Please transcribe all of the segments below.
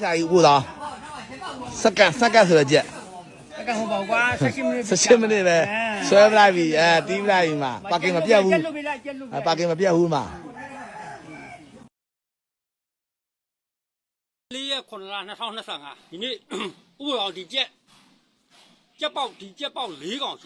ကြာကြီးဦးတော်စက္ကန့်စက္ကန့်ဆိုတော့ကြက်အကဟိုပေါ့ကွာ16မိနစ်16မိနစ်ပဲဆွဲပလိုက်ပြီအဲတီးပလိုက်ပြီမှာပါကင်မပြတ်ဘူးကျက်လို့ပြလိုက်ကျက်လို့ပြအဲလိုက်ပါကင်မပြတ်ဘူးမှာလေးရက်9လ2025ဒီနေ့ဥပဒေအောင်ဒီကျက်ကျက်ပေါက်ဒီကျက်ပေါက်၄កောင်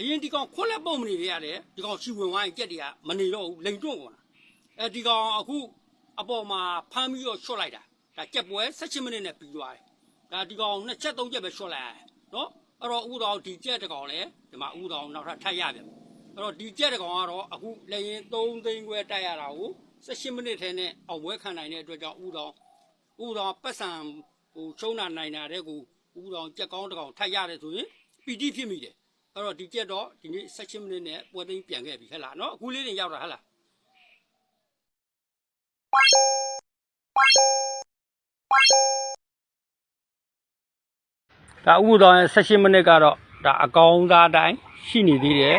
အဲ့3သိန်းခွဲကိုအရင်ဒီကောင်ခွက်လက်ပုံမနေရရတယ်ဒီကောင်ရှူဝင်ဝိုင်းကျက်တွေကမနေတော့ဘူးလိန်တွန့်ကုန်တာအဲဒီကောင်အခုအပေါ်မှာဖမ်းပြီးတော့ချွတ်လိုက်တာဒါကျက်ပွဲ16မိနစ်နဲ့ပြီးသွားတယ်ဒါဒီကောင်နှစ်ချက်သုံးချက်ပဲချွတ်လိုက်ရတယ်နော်အဲ့တော့ဥတော်ဒီကျက်တကောင်လဲဒီမှာဥတော်နောက်ထပ်ထပ်ရပြန်အဲ့တော့ဒီကြက်တကောင်ကတော့အခုလည်းရင်3သိန်းခွဲတိုက်ရတာကို18မိနစ်ထဲနဲ့အဝဲခံနိုင်တဲ့အတွက်ကြောင့်ဥတော်ဥတော်ပတ်စံဟိုချုံနာနိုင်တာတဲ့ကိုဥတော်ကြက်ကောင်းတကောင်ထိုက်ရတယ်ဆိုရင်ပီတိဖြစ်မိတယ် အဲ့တော့ဒီကြက်တော့ဒီနေ့18မိနစ်နဲ့ပွဲသိမ်းပြန်ခဲ့ပြီဟဲ့လားနော်အခုလေးတင်ရောက်တာဟဲ့လားဒါဥတော်ရဲ့18မိနစ်ကတော့ဒါအကောင်သားတိုင်းရှိနေသေးတယ်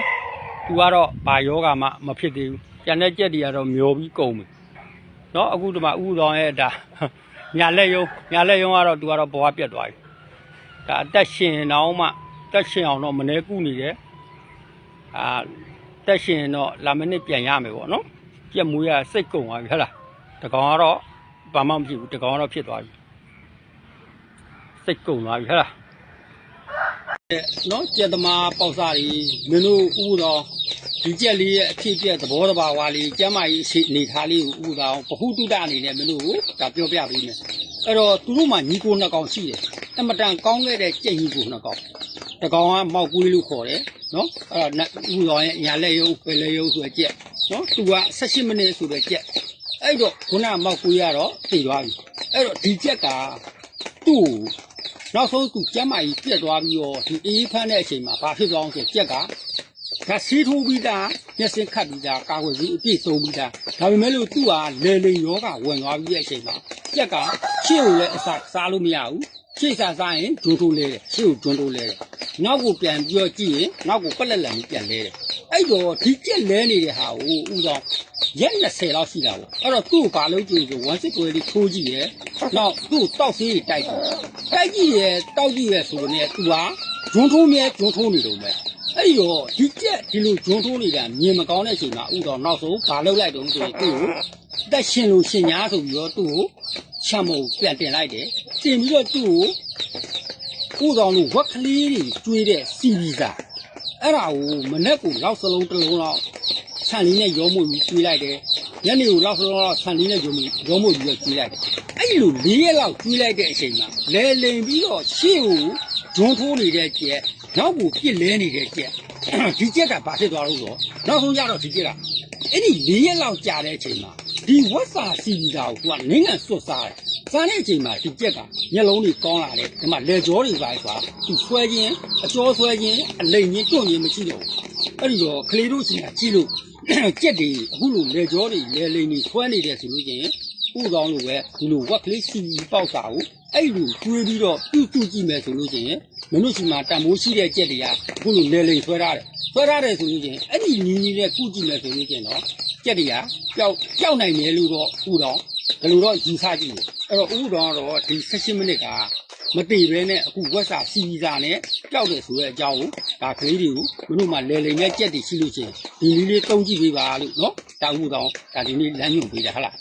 သူကတော့ဘာယောဂမှမဖြစ်သေးဘူး။ကျန်တဲ့ကြက်တွေကတော့မျောပြီးကုန်ပြီ။เนาะအခုဒီမှာဥတော်ရဲ့ဒါ ညာလက်ယုံညာလက်ယုံကတော့သူကတော့ဘဝပြတ်သွားပြီ။ဒါအသက်ရှင်တော့မှ တက်ရှင်အောင်တော့မနေကုနေတယ်။အာတက်ရှင်တော့လာမနစ်ပြန်ရမယ်ပေါ့နော်။ကြက်မွေးရစိတ်ကုန်သွားပြီဟဲ့လား။တကောင်ကတော့ဘာမှမဖြစ်ဘူးတကောင်ကတော့ဖြစ်သွားပြီ။စိတ်ကုန်သွားပြီဟဲ့လား။နော်ကျက်သမားပေါက်စားကြီးမင်းတို့ဥတော်ဒီကျက်လေးရဲ့အဖြစ်အပျက်သဘောတဘာဝလေးကျမ်းမာရေးရှိအနေထားလေးကိုဥတော်ပဟုတုတအနေနဲ့မင်းတို့ကိုဒါပြောပြပေးမယ်အဲ့တော့သူတို့မှညီကိုနှစ်ကောင်ရှိတယ်အမတန်ကောင်းခဲ့တဲ့ကျက်ညီကိုနှစ်ကောင် တစ်ကောင်ကမောက်ကွေးလို့ခေါ်တယ်နော်အဲ့တော့ဥတော်ရဲ့ညာလက်ရုပ်ပယ်လက်ရုပ်ဆိုတဲ့ကျက်နော်သူက18မိနစ်ဆိုတဲ့ကျက်အဲ့တော့ခုနမောက်ကွေးကတော့သိသွားပြီအဲ့တော့ဒီကျက်ကသူ့ကိုနောက်ဆုံးသူကျမ်းမာကြီးပြက်သွားပြီးတော့ဒီအေးဖမ်းတဲ့အချိန်မှာဘာဖြစ်သွားအောင်ဆိုကြက်ကဒါစီးထိုးပြီးသားမျက်စင်ခတ်ပြီးသားကာကွယ်ပြီးအပြည့်စုံပြီးသားဒါပေမဲ့လို့သူ့ဟာလေလေယောဂဝင်သွားပြီးတဲ့အချိန်မှာကြက်ကရှေ့ကိုလည်းအစာစားလို့မရဘူး ရှေ့စားစားရင်ဂျွန်းထိုးလဲတယ်ရှေ့ကိုဂျွန်းထိုးလဲတယ်နောက်ကိုပြန်ပြီးတော့ကြည့်ရင်နောက်ကိုပက်လက်လန်ပြီးပြန်လဲတယ်အဲ့တော့ဒီကြက်လဲနေတဲ့ဟာကိုဥဆောင်ရက်20လောက်ရှိတာပေါ့အဲ့တော့သူ့ကိုဘာလုပ်ကြည့်ဆိုဝမ်စစ်ကိုလေးထိုးကြည့်ရဲ့နောက်သူ့ကိုတောက်ဆေးကြီးတိုက်တယ်တိုက်ကြည့်ရဲ့တောက်ကြည့်ရဲ့ဆိုတော့ねသူကဂျွန်းထိုးမြဲဂျွန်းထိုးနေတော့မယ်အဲ့ဒီတော့ဒီကြက်ဒီလိုဂျွန်းထိုးနေတာမြင်မကောင်းတဲ့အချိန်မှာဥတော်နောက်ဆုံးဘာလုပ်လိုက်တော့ဆိုရင်သူ့ကို တက်ရှင်လို့ရှင်ညာဆိုပြီးတော့သူ့ကိုချမ်းမုံပြန်တင်လိုက်တယ်တင်ပြီးတော့သူ့ကိုဥတော်လို့ဝက်ကလေးတွေကျွေးတဲ့စီဗီစာအဲ့ဒါကိုမနဲ့ကိုလောက်စလုံးတစ်လုံးလောက်ဆန်လေးနဲ့ရောမွေပြီးကျွေးလိုက်တယ်ညနေကိုလောက်စလုံးလောက်ဆန်လေးနဲ့ရောမွေရောမွေပြီးတော့ကျွေးလိုက်တယ်အဲ့လို၄ရက်လောက်ကျွေးလိုက်တဲ့အချိန်မှာလဲလိန်ပြီးတော့ရှေ့ကိုဂျွန်းထိုးနေတဲ့ကြက်နောက်ကိုပြစ်လဲနေတဲ့ကြက်ဒီကြက်ကဘာဖြစ်သွားလို့ဆိုတော့နောက်ဆုံးရတော့ဒီကြက်ကအဲ့ဒီ၄ရက်လောက်ကြာတဲ့အချိန်မှာ ဒီဝက်စာစီဗီတာကိုသူကနင်းငံစွတ်စားတယ်စားတဲ့အချိန်မှာဒီကြက်ကမျက်လုံးတွေကောင်းလာတယ်ဒီမှာလေကြောတွေပါဆိုတာသူဆွဲခြင်းအကျော်ဆွဲခြင်းအလိမ်ခြင်းတွန့်ခြင်းမရှိတော့ဘူးအဲ့ဒီတော့ကလေးတို့စီကကြည့်လို့ကြက်တွေအခုလိုလေကြောတွေလေလိမ်တွေဆွဲနေတယ်ဆိုလို့ချင်းဥကောင်းလို့ပဲဒီလိုဝက်ကလေးစီပေါက်တာကိုအဲ့လိုကျွေးပြီးတော့ပြုစုကြည့်မယ်ဆိုလို့ရှိရင် မင်းတို့စီမှာတန်မိုးရှိတဲ့ကြက်တွေကအခုလိုလေလိန်ဆွဲထားတယ်ဆွဲထားတယ်ဆိုလို့ရှိရင်အဲ့ဒီညီညီနဲ့ကုကြည့်မယ်ဆိုလို့ရှိရင်တော့ကြက်တွေကပျောက်ပျောက်နိုင်တယ်လို့တော့ဥတော်ဘယ်လိုတော့ယူဆကြည့်လို့အဲ့တော့ဥတော်ကတော့ဒီ16မိနစ်ကမတည်ပဲနဲ့အခုဝက်စာစီဗီစာနဲ့ပျောက်တယ်ဆိုတဲ့အကြောင်းကိုဒါကလေးတွေကိုမင်းတို့မှလေလိန်နဲ့ကြက်တွေရှိလို့ရှိရင်ဒီလေးလေးတုံးကြည့်ပေးပါလို့နော်ဒါဥတော်ဒါဒီနေ့လမ်းညွှန်ပေးတာဟုတ်လား